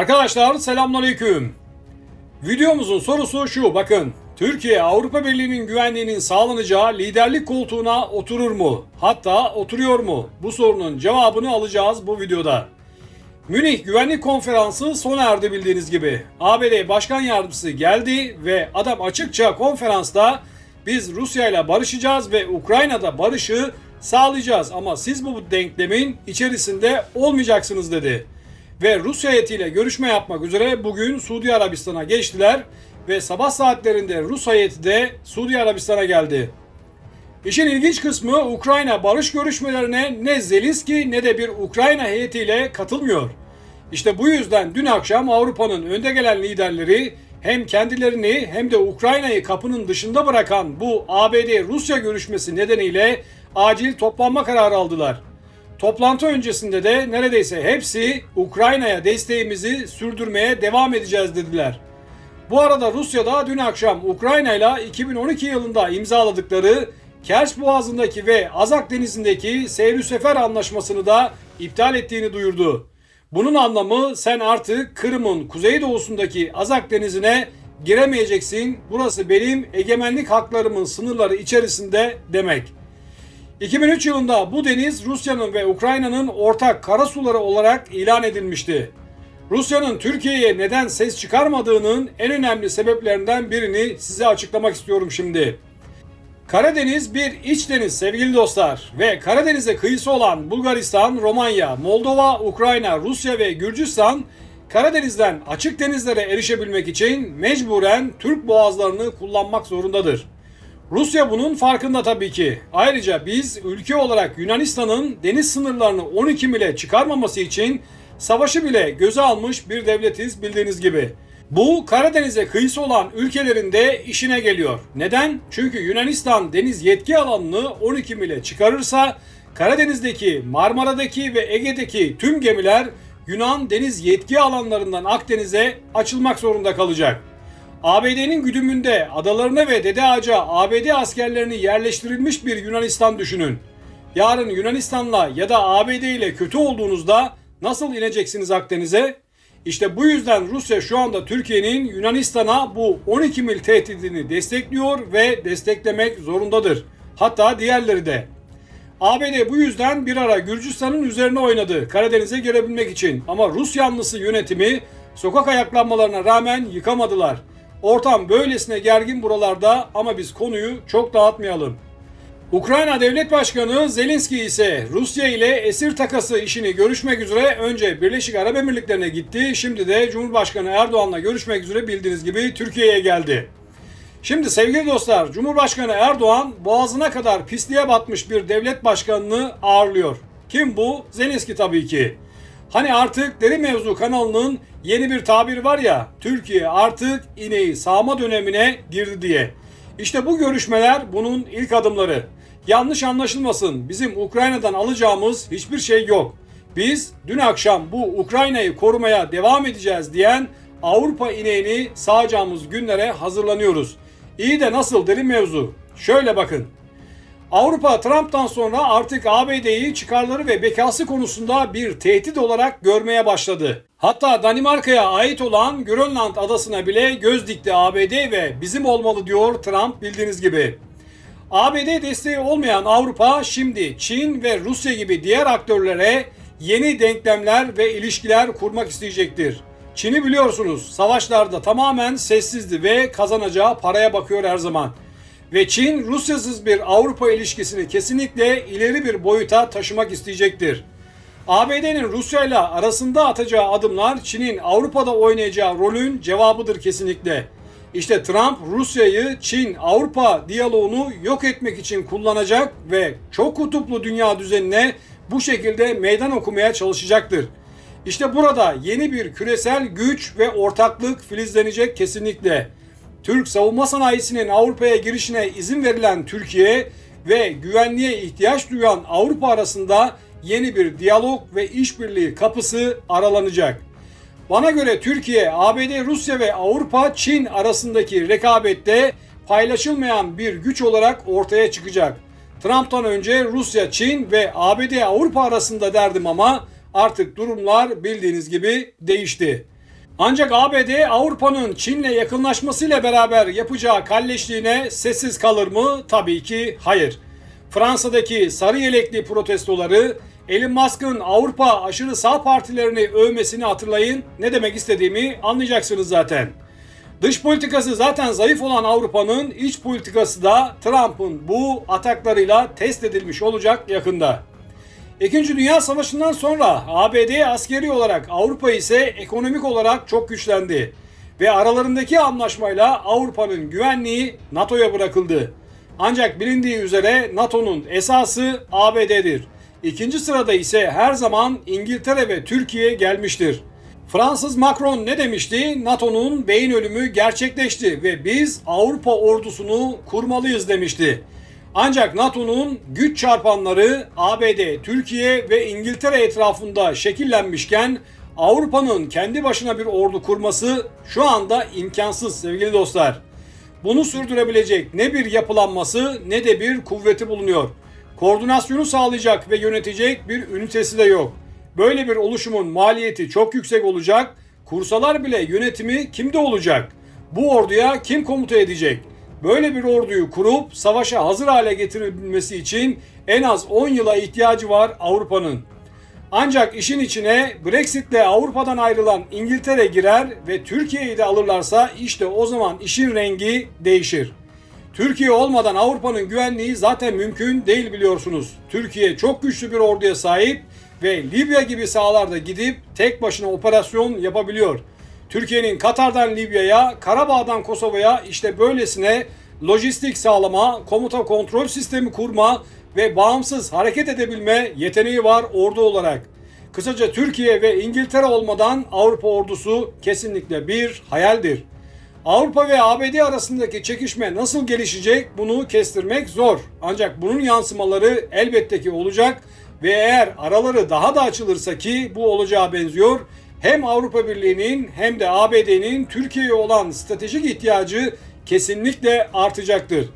Arkadaşlar selamünaleyküm. Videomuzun sorusu şu bakın. Türkiye Avrupa Birliği'nin güvenliğinin sağlanacağı liderlik koltuğuna oturur mu? Hatta oturuyor mu? Bu sorunun cevabını alacağız bu videoda. Münih Güvenlik Konferansı sona erdi bildiğiniz gibi. ABD Başkan Yardımcısı geldi ve adam açıkça konferansta biz Rusya ile barışacağız ve Ukrayna'da barışı sağlayacağız ama siz bu denklemin içerisinde olmayacaksınız dedi. Ve Rusya heyetiyle görüşme yapmak üzere bugün Suudi Arabistan'a geçtiler ve sabah saatlerinde Rus heyeti de Suudi Arabistan'a geldi. İşin ilginç kısmı Ukrayna barış görüşmelerine ne Zelenski ne de bir Ukrayna heyetiyle katılmıyor. İşte bu yüzden dün akşam Avrupa'nın önde gelen liderleri hem kendilerini hem de Ukrayna'yı kapının dışında bırakan bu ABD-Rusya görüşmesi nedeniyle acil toplanma kararı aldılar. Toplantı öncesinde de neredeyse hepsi Ukrayna'ya desteğimizi sürdürmeye devam edeceğiz dediler. Bu arada Rusya da dün akşam Ukrayna ile 2012 yılında imzaladıkları Kerç Boğazı'ndaki ve Azak Denizi'ndeki seyir sefer anlaşmasını da iptal ettiğini duyurdu. Bunun anlamı sen artık Kırım'ın kuzeydoğusundaki Azak Denizi'ne giremeyeceksin. Burası benim egemenlik haklarımın sınırları içerisinde demek. 2003 yılında bu deniz Rusya'nın ve Ukrayna'nın ortak karasuları olarak ilan edilmişti. Rusya'nın Türkiye'ye neden ses çıkarmadığının en önemli sebeplerinden birini size açıklamak istiyorum şimdi. Karadeniz bir iç deniz sevgili dostlar ve Karadeniz'e kıyısı olan Bulgaristan, Romanya, Moldova, Ukrayna, Rusya ve Gürcistan Karadeniz'den açık denizlere erişebilmek için mecburen Türk boğazlarını kullanmak zorundadır. Rusya bunun farkında tabii ki. Ayrıca biz ülke olarak Yunanistan'ın deniz sınırlarını 12 mile çıkarmaması için savaşı bile göze almış bir devletiz bildiğiniz gibi. Bu Karadeniz'e kıyısı olan ülkelerin de işine geliyor. Neden? Çünkü Yunanistan deniz yetki alanını 12 mile çıkarırsa Karadeniz'deki, Marmara'daki ve Ege'deki tüm gemiler Yunan deniz yetki alanlarından Akdeniz'e açılmak zorunda kalacak. ABD'nin güdümünde adalarına ve Dede Ağaç'a ABD askerlerini yerleştirilmiş bir Yunanistan düşünün. Yarın Yunanistan'la ya da ABD ile kötü olduğunuzda nasıl ineceksiniz Akdeniz'e? İşte bu yüzden Rusya şu anda Türkiye'nin Yunanistan'a bu 12 mil tehdidini destekliyor ve desteklemek zorundadır. Hatta diğerleri de. ABD bu yüzden bir ara Gürcistan'ın üzerine oynadı Karadeniz'e girebilmek için. Ama Rus yanlısı yönetimi sokak ayaklanmalarına rağmen yıkamadılar. Ortam böylesine gergin buralarda ama biz konuyu çok dağıtmayalım. Ukrayna Devlet Başkanı Zelenski ise Rusya ile esir takası işini görüşmek üzere önce Birleşik Arap Emirlikleri'ne gitti. Şimdi de Cumhurbaşkanı Erdoğan'la görüşmek üzere bildiğiniz gibi Türkiye'ye geldi. Şimdi sevgili dostlar Cumhurbaşkanı Erdoğan boğazına kadar pisliğe batmış bir devlet başkanını ağırlıyor. Kim bu? Zelenski tabii ki. Hani artık Deri Mevzu kanalının yeni bir tabiri var ya Türkiye artık ineği sağma dönemine girdi diye. İşte bu görüşmeler bunun ilk adımları. Yanlış anlaşılmasın bizim Ukrayna'dan alacağımız hiçbir şey yok. Biz dün akşam bu Ukrayna'yı korumaya devam edeceğiz diyen Avrupa ineğini sağacağımız günlere hazırlanıyoruz. İyi de nasıl derin mevzu. Şöyle bakın. Avrupa Trump'tan sonra artık ABD'yi çıkarları ve bekası konusunda bir tehdit olarak görmeye başladı. Hatta Danimarka'ya ait olan Grönland adasına bile göz dikti ABD ve bizim olmalı diyor Trump bildiğiniz gibi. ABD desteği olmayan Avrupa şimdi Çin ve Rusya gibi diğer aktörlere yeni denklemler ve ilişkiler kurmak isteyecektir. Çin'i biliyorsunuz savaşlarda tamamen sessizdi ve kazanacağı paraya bakıyor her zaman. Ve Çin Rusyasız bir Avrupa ilişkisini kesinlikle ileri bir boyuta taşımak isteyecektir. ABD'nin Rusya ile arasında atacağı adımlar Çin'in Avrupa'da oynayacağı rolün cevabıdır kesinlikle. İşte Trump Rusya'yı Çin-Avrupa diyaloğunu yok etmek için kullanacak ve çok kutuplu dünya düzenine bu şekilde meydan okumaya çalışacaktır. İşte burada yeni bir küresel güç ve ortaklık filizlenecek kesinlikle. Türk savunma sanayisinin Avrupa'ya girişine izin verilen Türkiye ve güvenliğe ihtiyaç duyan Avrupa arasında yeni bir diyalog ve işbirliği kapısı aralanacak. Bana göre Türkiye, ABD, Rusya ve Avrupa, Çin arasındaki rekabette paylaşılmayan bir güç olarak ortaya çıkacak. Trump'tan önce Rusya, Çin ve ABD, Avrupa arasında derdim ama artık durumlar bildiğiniz gibi değişti. Ancak ABD Avrupa'nın Çin'le yakınlaşmasıyla beraber yapacağı kalleşliğine sessiz kalır mı? Tabii ki hayır. Fransa'daki sarı yelekli protestoları Elon Musk'ın Avrupa aşırı sağ partilerini övmesini hatırlayın. Ne demek istediğimi anlayacaksınız zaten. Dış politikası zaten zayıf olan Avrupa'nın iç politikası da Trump'ın bu ataklarıyla test edilmiş olacak yakında. İkinci Dünya Savaşı'ndan sonra ABD askeri olarak Avrupa ise ekonomik olarak çok güçlendi ve aralarındaki anlaşmayla Avrupa'nın güvenliği NATO'ya bırakıldı. Ancak bilindiği üzere NATO'nun esası ABD'dir. İkinci sırada ise her zaman İngiltere ve Türkiye gelmiştir. Fransız Macron ne demişti? NATO'nun beyin ölümü gerçekleşti ve biz Avrupa ordusunu kurmalıyız demişti. Ancak NATO'nun güç çarpanları ABD, Türkiye ve İngiltere etrafında şekillenmişken Avrupa'nın kendi başına bir ordu kurması şu anda imkansız sevgili dostlar. Bunu sürdürebilecek ne bir yapılanması ne de bir kuvveti bulunuyor. Koordinasyonu sağlayacak ve yönetecek bir ünitesi de yok. Böyle bir oluşumun maliyeti çok yüksek olacak. Kursalar bile yönetimi kimde olacak? Bu orduya kim komuta edecek? Böyle bir orduyu kurup savaşa hazır hale getirebilmesi için en az 10 yıla ihtiyacı var Avrupa'nın. Ancak işin içine Brexit'le Avrupa'dan ayrılan İngiltere girer ve Türkiye'yi de alırlarsa işte o zaman işin rengi değişir. Türkiye olmadan Avrupa'nın güvenliği zaten mümkün değil biliyorsunuz. Türkiye çok güçlü bir orduya sahip ve Libya gibi sahalarda gidip tek başına operasyon yapabiliyor. Türkiye'nin Katar'dan Libya'ya, Karabağ'dan Kosova'ya işte böylesine lojistik sağlama, komuta kontrol sistemi kurma ve bağımsız hareket edebilme yeteneği var ordu olarak. Kısaca Türkiye ve İngiltere olmadan Avrupa ordusu kesinlikle bir hayaldir. Avrupa ve ABD arasındaki çekişme nasıl gelişecek bunu kestirmek zor. Ancak bunun yansımaları elbette ki olacak ve eğer araları daha da açılırsa ki bu olacağı benziyor hem Avrupa Birliği'nin hem de ABD'nin Türkiye'ye olan stratejik ihtiyacı kesinlikle artacaktır.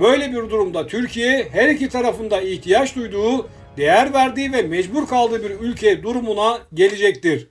Böyle bir durumda Türkiye her iki tarafında ihtiyaç duyduğu, değer verdiği ve mecbur kaldığı bir ülke durumuna gelecektir.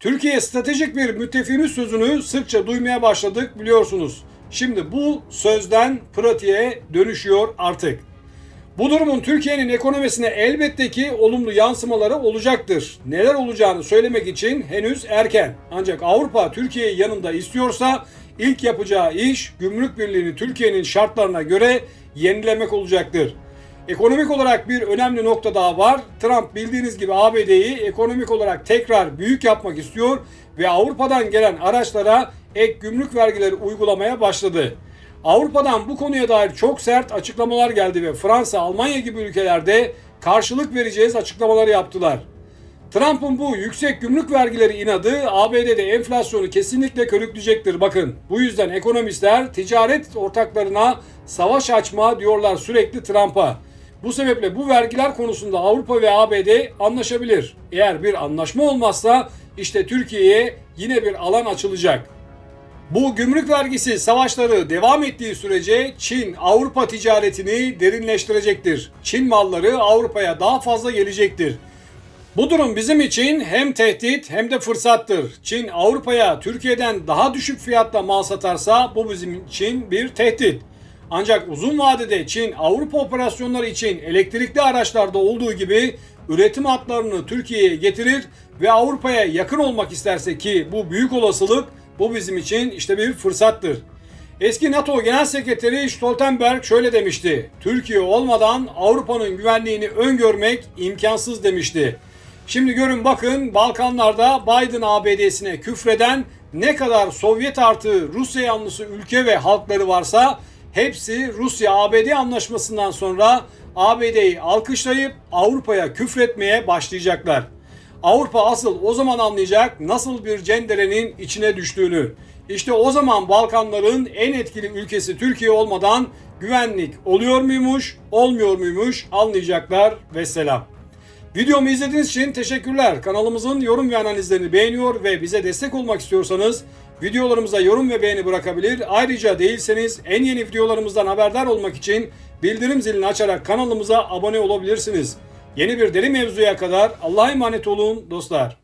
Türkiye stratejik bir müttefiğimiz sözünü sıkça duymaya başladık biliyorsunuz. Şimdi bu sözden pratiğe dönüşüyor artık. Bu durumun Türkiye'nin ekonomisine elbette ki olumlu yansımaları olacaktır. Neler olacağını söylemek için henüz erken. Ancak Avrupa Türkiye'yi yanında istiyorsa ilk yapacağı iş gümrük birliğini Türkiye'nin şartlarına göre yenilemek olacaktır. Ekonomik olarak bir önemli nokta daha var. Trump bildiğiniz gibi ABD'yi ekonomik olarak tekrar büyük yapmak istiyor ve Avrupa'dan gelen araçlara ek gümrük vergileri uygulamaya başladı. Avrupa'dan bu konuya dair çok sert açıklamalar geldi ve Fransa, Almanya gibi ülkelerde karşılık vereceğiz açıklamaları yaptılar. Trump'ın bu yüksek gümrük vergileri inadı ABD'de enflasyonu kesinlikle körükleyecektir. Bakın bu yüzden ekonomistler ticaret ortaklarına savaş açma diyorlar sürekli Trump'a. Bu sebeple bu vergiler konusunda Avrupa ve ABD anlaşabilir. Eğer bir anlaşma olmazsa işte Türkiye'ye yine bir alan açılacak. Bu gümrük vergisi savaşları devam ettiği sürece Çin Avrupa ticaretini derinleştirecektir. Çin malları Avrupa'ya daha fazla gelecektir. Bu durum bizim için hem tehdit hem de fırsattır. Çin Avrupa'ya Türkiye'den daha düşük fiyatla mal satarsa bu bizim için bir tehdit. Ancak uzun vadede Çin Avrupa operasyonları için elektrikli araçlarda olduğu gibi üretim hatlarını Türkiye'ye getirir ve Avrupa'ya yakın olmak isterse ki bu büyük olasılık bu bizim için işte bir fırsattır. Eski NATO Genel Sekreteri Stoltenberg şöyle demişti. Türkiye olmadan Avrupa'nın güvenliğini öngörmek imkansız demişti. Şimdi görün bakın Balkanlarda Biden ABD'sine küfreden ne kadar Sovyet artı Rusya yanlısı ülke ve halkları varsa hepsi Rusya-ABD anlaşmasından sonra ABD'yi alkışlayıp Avrupa'ya küfretmeye başlayacaklar. Avrupa asıl o zaman anlayacak nasıl bir cenderenin içine düştüğünü. İşte o zaman Balkanların en etkili ülkesi Türkiye olmadan güvenlik oluyor muymuş, olmuyor muymuş anlayacaklar ve selam. Videomu izlediğiniz için teşekkürler. Kanalımızın yorum ve analizlerini beğeniyor ve bize destek olmak istiyorsanız videolarımıza yorum ve beğeni bırakabilir. Ayrıca değilseniz en yeni videolarımızdan haberdar olmak için bildirim zilini açarak kanalımıza abone olabilirsiniz. Yeni bir deli mevzuya kadar Allah'a emanet olun dostlar.